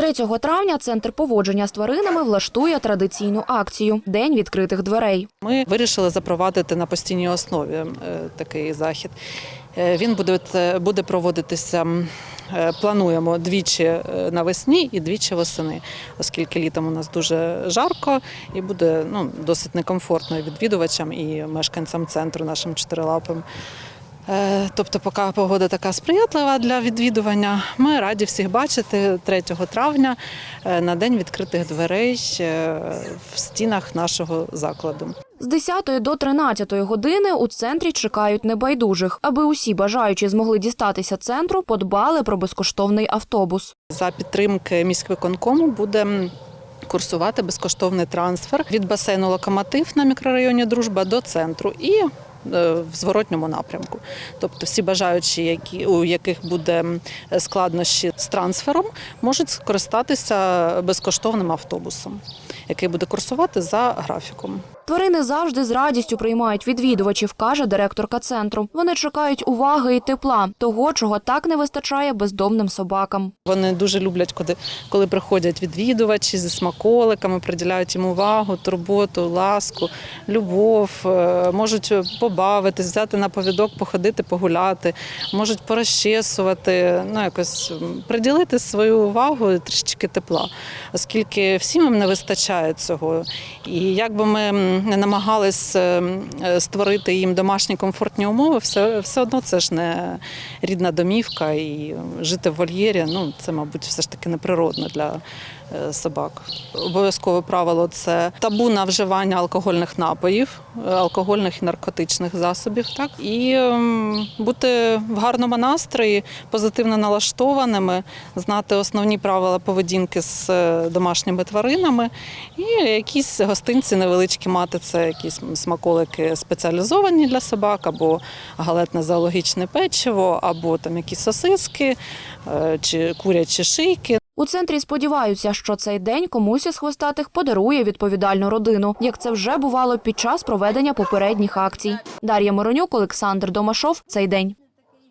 3 травня центр поводження з тваринами влаштує традиційну акцію День відкритих дверей. Ми вирішили запровадити на постійній основі е, такий захід. Е, Він буде, е, буде проводитися. Плануємо двічі навесні і двічі восени, оскільки літом у нас дуже жарко і буде ну, досить некомфортно відвідувачам і мешканцям центру, нашим чотирилапим. Е, Тобто, поки погода така сприятлива для відвідування, ми раді всіх бачити 3 травня е, на день відкритих дверей е, в стінах нашого закладу. З 10 до 13 години у центрі чекають небайдужих, аби усі бажаючі змогли дістатися центру, подбали про безкоштовний автобус. За підтримки міськвиконкому буде курсувати безкоштовний трансфер від басейну Локомотив на мікрорайоні Дружба до центру і в зворотньому напрямку. Тобто всі бажаючі, які, у яких буде складнощі з трансфером, можуть скористатися безкоштовним автобусом, який буде курсувати за графіком. Тварини завжди з радістю приймають відвідувачів, каже директорка центру. Вони чекають уваги і тепла, того, чого так не вистачає бездомним собакам. Вони дуже люблять, коли, коли приходять відвідувачі зі смаколиками, приділяють їм увагу, турботу, ласку, любов, е, можуть побавитись, взяти на повідок, походити, погуляти, можуть порозчесувати, ну якось приділити свою увагу трішечки тепла, оскільки всім їм не вистачає цього. І як би ми намагались е, е, створити їм домашні комфортні умови, все, все одно це ж не рідна домівка і жити в вольєрі, ну це, мабуть, все ж таки неприродно для е, собак. Обов'язкове правило це табу на вживання алкогольних напоїв, е, алкогольних і наркотичних засобів. Так і ем, бути в гарному настрої, позитивно налаштованими, знати основні правила поведінки з домашніми тваринами, і якісь гостинці невеличкі мати це якісь смаколики спеціалізовані для собак, або галетне зоологічне печиво, або там якісь сосиски е, чи курячі шийки. У центрі сподіваються, що цей день комусь із хвостатих подарує відповідальну родину, як це вже бувало під час проведення попередніх акцій. Дар'я Моронюк, Олександр Домашов. Цей день.